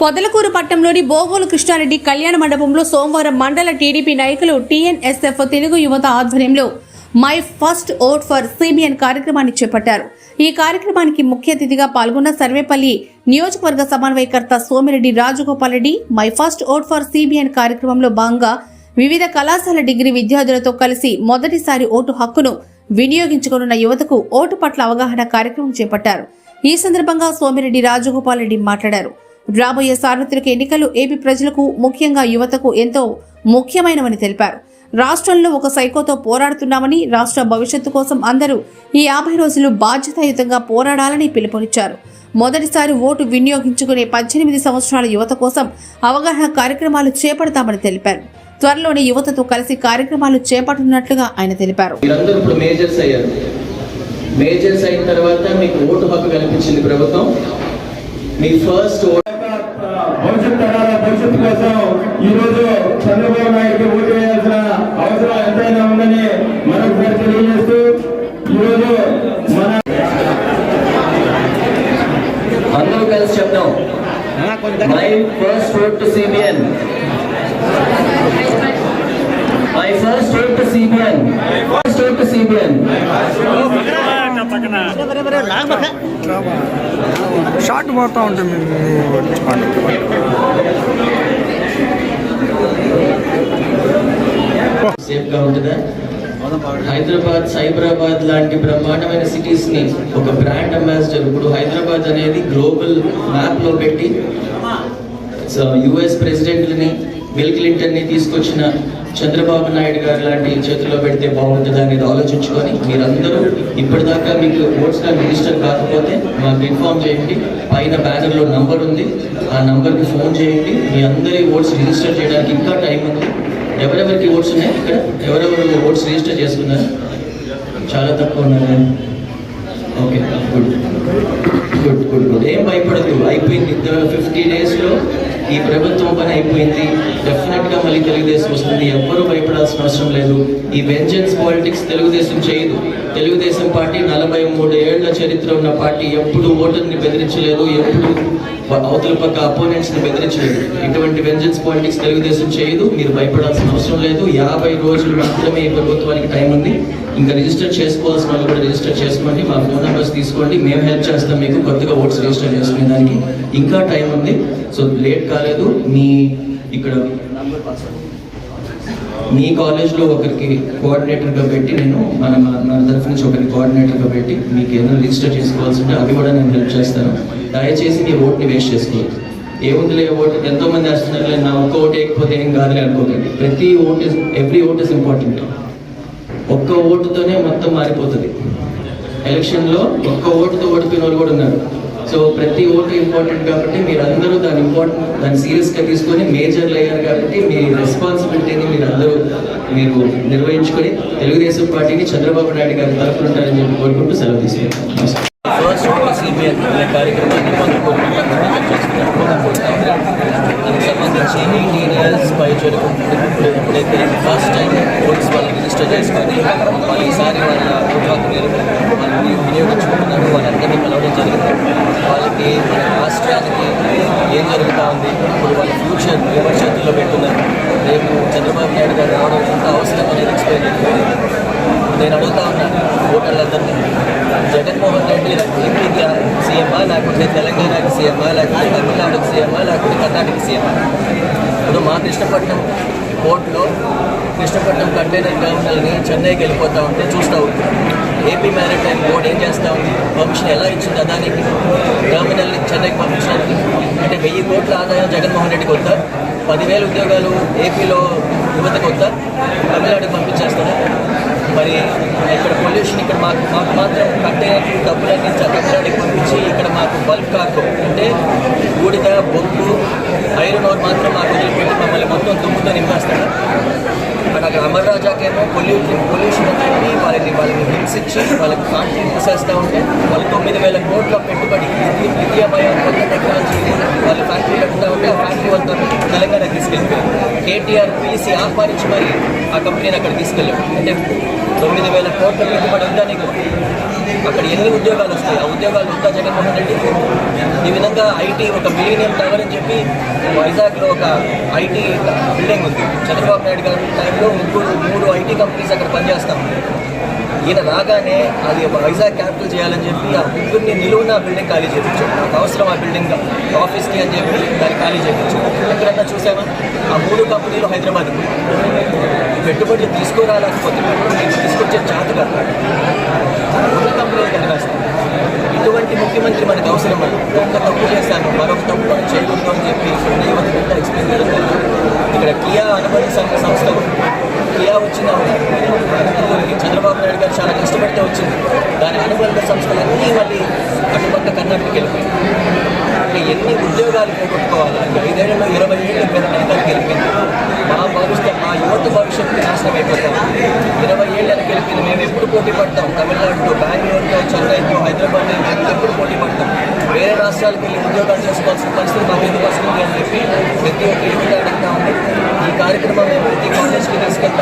పొదలకూరు పట్టణంలోని బోగోలు కృష్ణారెడ్డి కళ్యాణ మండపంలో సోమవారం మండల టీడీపీ నాయకులు టీఎన్ఎస్ఎఫ్ తెలుగు యువత ఆధ్వర్యంలో my first vote for CBN కార్యక్రమాన్ని చేపట్టారు. ఈ కార్యక్రమానికి ముఖ్య అతిథిగా పాల్గొన్న సర్వేపల్లి నియోజకవర్గ సమన్వయకర్త Somireddy Rajagopal Reddy my first vote for CBN కార్యక్రమంలో భాగంగా వివిధ కళాశాల డిగ్రీ విద్యార్థులతో కలిసి మొదటిసారి ఓటు హక్కును వినియోగించుకోనున్న యువతకు ఓటు పట్ల అవగాహన కార్యక్రమం చేపట్టారు. ఈ సందర్భంగా సోమిరెడ్డి రాజగోపాల్ రెడ్డి మాట్లాడారు. రాబోయే సార్వత్రిక ఎన్నికలు ఏపీ ప్రజలకు ముఖ్యంగా యువతకు ఎంతో ముఖ్యమైనవని తెలిపారు. రాష్ట్రంలో ఒక సైకోతో పోరాడుతున్నామని రాష్ట్ర భవిష్యత్తు కోసం అందరూ ఈ యాభై రోజులు బాధ్యతాయుతంగా పోరాడాలని పిలుపునిచ్చారు. మొదటిసారి ఓటు వినియోగించుకునే పద్దెనిమిది సంవత్సరాల యువత కోసం అవగాహన కార్యక్రమాలు చేపడతామని తెలిపారు. త్వరలోనే యువతతో కలిసి కార్యక్రమాలు చేపట్టనున్నట్లుగా ఆయన తెలిపారు. మేజర్స్ అయిన తర్వాత మీకు ఓటు హక్కు కల్పించింది ప్రభుత్వం. మీ ఫస్ట్ ఓటు భవిష్యత్ తరాల భవిష్యత్తు కోసం ఈ రోజు చంద్రబాబు నాయుడుకి ఓటు వేయాల్సిన అవసరం ఎంతైనా ఉందని మరొకసారి తెలియజేస్తూ ఈ రోజు మన అందరూ కలిసి చెప్తాం my first vote to CBN my first vote to CBN first vote to CBN short పోతా ఉంటుంది సేఫ్గా ఉంటుందా? హైదరాబాద్ సైబరాబాద్ లాంటి బ్రహ్మాండమైన సిటీస్ని ఒక బ్రాండ్ అంబాసిడర్ ఇప్పుడు హైదరాబాద్ అనేది గ్లోబల్ మ్యాప్లో పెట్టి సో యుఎస్ ప్రెసిడెంట్లని బిల్ క్లింటన్ని తీసుకొచ్చిన చంద్రబాబు నాయుడు గారు లాంటి చేతిలో పెడితే బాగుంటుంది అనేది ఆలోచించుకొని మీరందరూ ఇప్పటిదాకా మీకు ఓట్స్ రిజిస్టర్ కాకపోతే మాకు ఇన్ఫార్మ్ చేయండి. పైన బ్యానర్లో నంబర్ ఉంది. ఆ నంబర్కి ఫోన్ చేయండి. మీ అందరి ఓట్స్ రిజిస్టర్ చేయడానికి ఇంకా టైం ఉంది. ఎవరెవరికి ఓట్స్ ఉన్నాయి ఇక్కడ? ఎవరెవరు ఓట్స్ రిజిస్టర్ చేసుకున్నారు? చాలా తక్కువ ఉన్నాయి okay good good good good ఏం భయపడద్దు అయిపోయింది. ఫిఫ్టీ డేస్లో ఈ ప్రభుత్వం పని అయిపోయింది. డెఫినెట్గా మళ్ళీ తెలుగుదేశం వస్తుంది. ఎవ్వరూ భయపడాల్సిన అవసరం లేదు. ఈ వెంజన్స్ పాలిటిక్స్ తెలుగుదేశం చేయదు. తెలుగుదేశం పార్టీ నలభై మూడు ఏళ్ళ చరిత్ర ఉన్న పార్టీ ఎప్పుడు ఓటర్ని బెదిరించలేదు ఎప్పుడు అవతల పక్క అపోనెంట్స్ని బెదిరించలేదు. ఇటువంటి వెంజన్స్ పాలిటిక్స్ తెలుగుదేశం చేయదు. మీరు భయపడాల్సిన అవసరం లేదు. యాభై రోజులు మాత్రమే ఈ ప్రభుత్వానికి టైం ఉంది. ఇంకా రిజిస్టర్ చేసుకోవాల్సిన వాళ్ళు కూడా రిజిస్టర్ చేసుకోండి. మా ఫోన్ నెంబర్స్ తీసుకోండి. మేము హెల్ప్ చేస్తాం మీకు. కొత్తగా ఓట్స్ రిజిస్టర్ చేసుకునే దానికి ఇంకా టైం ఉంది. సో లేట్ కాలేదు. మీ ఇక్కడ మీ కాలేజ్లో ఒకరికి కోఆర్డినేటర్గా పెట్టి నేను మన మన- తరఫు నుంచి ఒకరికి కోఆర్డినేటర్గా పెట్టి మీకు ఏదైనా రిజిస్టర్ చేసుకోవాల్సి ఉంటే అవి కూడా నేను హెల్ప్ చేస్తాను. దయచేసి మీ ఓట్ని వేస్ట్ చేసుకోవద్దు. ఏముందిలే ఓటు ఎంతోమంది వస్తున్నారు నా ఒక్క ఓటు వేయకపోతే ఏం కాదులే అనుకోకండి. ప్రతి vote is every vote is important ఒక్క ఓటుతోనే మొత్తం మారిపోతుంది. ఎలక్షన్లో ఒక్క ఓటుతో ఓడిపోయిన వాళ్ళు కూడా ఉన్నారు. సో ప్రతి ఓటు ఇంపార్టెంట్ కాబట్టి మీరు అందరూ దాని ఇంపార్టెంట్ దాన్ని సీరియస్గా తీసుకొని మేజర్లు అయ్యారు కాబట్టి మీ రెస్పాన్సిబిలిటీని మీరు అందరూ మీరు నిర్వహించుకొని తెలుగుదేశం పార్టీని చంద్రబాబు నాయుడు గారి తరఫున ఉంటారని చెప్పి కోరుకుంటూ సెలవు తీసుకుంటాం ఫస్ట్ కార్యక్రమాన్ని దానికి సంబంధించి ఎయిటీన్ ఇయర్స్ పై ఫస్ట్ టైం ఓట్స్ వాళ్ళు రిజిస్టర్ చేసుకొని వాళ్ళు ఈసారి వాళ్ళ ఓటు హక్కుని వాళ్ళని వినియోగించుకుంటున్నారు. వాళ్ళందరినీ కలవడం జరిగింది. వాళ్ళకి మన రాష్ట్రానికి ఏం జరుగుతూ ఉంది? ఇప్పుడు వాళ్ళ ఫ్యూచర్ ఎవరి చేతుల్లో పెట్టున్నారు రేపు చంద్రబాబు నాయుడు గారు రావడం ఎంత అవసరం అనేది ఎక్స్ప్లెయిన్ చేయాలి నేను అడుగుతా ఉన్నాను ఓటర్లందరినీ. జగన్మోహన్ రెడ్డి ఏపీకి సీఎంఆ లేకపోతే తెలంగాణకి సీఎంఆ లేకపోతే తమిళనాడుకి సీఎంఆ లేకపోతే కర్ణాటక సీఎంఆ ఇప్పుడు మా కృష్ణపట్నం కోర్టులో కృష్ణపట్నం కంటైనర్ టెర్మినల్ని చెన్నైకి వెళ్ళిపోతా ఉంటే చూస్తూ ఉంటాం ఏపీ మ్యారిటైమ్ బోర్డు ఏం చేస్తూ ఉంది? పర్మిషన్ ఎలా ఇచ్చింది అదానికి? టెర్మినల్ని చెన్నైకి పంపించడానికి. అంటే వెయ్యి కోట్ల ఆదాయం జగన్మోహన్ రెడ్డికి వద్దా? పదివేల ఉద్యోగాలు ఏపీలో యువతకు వద్దా? తమిళనాడుకి పంపించేస్తారా? మరి ఇక్కడ పొల్యూషన్ ఇక్కడ మాకు మాకు మాత్రం కంటైనర్ డబ్బులన్నీ తమిళనాడుకి పంపించి ఇక్కడ మాకు బల్క్ కార్గో. అంటే బూడిద బొగ్గు ఐరన్ ఓర్ మాత్రం మాకు వదిలిపెట్టి మమ్మల్ని మొత్తం దుమ్ముతో నింపేస్తారా? అక్కడ అమర్ రాజాకేమో పొల్యూషన్ పొల్యూషన్ అని వాళ్ళని వాళ్ళని హింసించి వాళ్ళకి ఫ్యాక్టరీ మూసేస్తూ ఉంటే వాళ్ళు తొమ్మిది వేల కోట్ల పెట్టుబడి లిథియం అయాన్ కొత్త టెక్నాలజీ వాళ్ళు ఫ్యాక్టరీ కట్టుతూ ఉంటే ఆ ఫ్యాక్టరీ వాళ్ళతో తెలంగాణ తీసుకెళ్ళిపోయారు. కేటీఆర్ పిలిసి ఆహ్వానించి మరి ఆ కంపెనీని అక్కడ తీసుకెళ్ళాడు. అంటే తొమ్మిది వేల కోట్ల పెట్టుబడి నీకు? అక్కడ ఎన్ని ఉద్యోగాలు వస్తాయి. ఆ ఉద్యోగాలు ఉందా జగన్మోహన్ రెడ్డి ఈ విధంగా ఐటీ ఒక మిలీనియం టవర్ అని చెప్పి వైజాగ్లో ఒక ఐటీ బిల్డింగ్ ఉంది. చంద్రబాబు నాయుడు గారి టైంలో ముగ్గురు మూడు ఐటీ కంపెనీస్ అక్కడ పనిచేస్తాం. ఈయన రాగానే అది వైజాగ్ క్యాపిటల్ చేయాలని చెప్పి ఆ ముగ్గురిని నిలువున ఆ బిల్డింగ్ ఖాళీ చేయించాం నాకు అవసరం ఆ బిల్డింగ్ ఆఫీస్కి అని చెప్పి దాన్ని ఖాళీ చేయించాం ఎక్కడన్నా చూసామా ఆ మూడు కంపెనీలు హైదరాబాద్ పెట్టుబడులు తీసుకురాలేకపోతే పెట్టుబడులు తీసుకొచ్చే చేత కాదు మూడు కంపెనీలు కనిపిస్తాయి ఇటువంటి ముఖ్యమంత్రి మనకు అవసరం ఒక్క తప్పు చేశాను మరొక తప్పు మనం చేయకూడదు అని చెప్పి ఇక్కడ ఎక్స్ప్లెయిన్ చేయడం ఇక్కడ కియా అనుబంధ సంఘ సంస్థ కియా వచ్చిన చంద్రబాబు నాయుడు గారు చాలా కష్టపడితే వచ్చింది. దాని అనుబంధ సంస్థలన్నీ మళ్ళీ అటుపక్క కర్ణాటకకి వెళ్ళిపోయింది అంటే ఎన్ని ఉద్యోగాలు పోగొట్టుకోవాలి? ఐదేళ్ళలో ఇరవై ఏళ్ళు పేరు వెనకాలకి వెళ్ళిపోయింది మా భవిష్యత్తు మా యువత భవిష్యత్తు నాశనం అయిపోతాం ఇరవై ఏళ్ళు వెనక్కి వెళ్ళిపోయింది మేము ఎప్పుడు పోటీ పడతాం తమిళనాడుతో బెంగళూరుతో చెన్నైతో హైదరాబాద్ మేము ఎప్పుడు పోటీ పడతాం వేరే రాష్ట్రాలకు వెళ్ళి ఉద్యోగాలు చేసుకోవాల్సిన పరిస్థితి మాకు ఎందుకు వస్తుంది అని చెప్పి ప్రతి ఒక్క యువత అడుగుతా ఉంది ఈ కార్యక్రమం మేము ప్రతి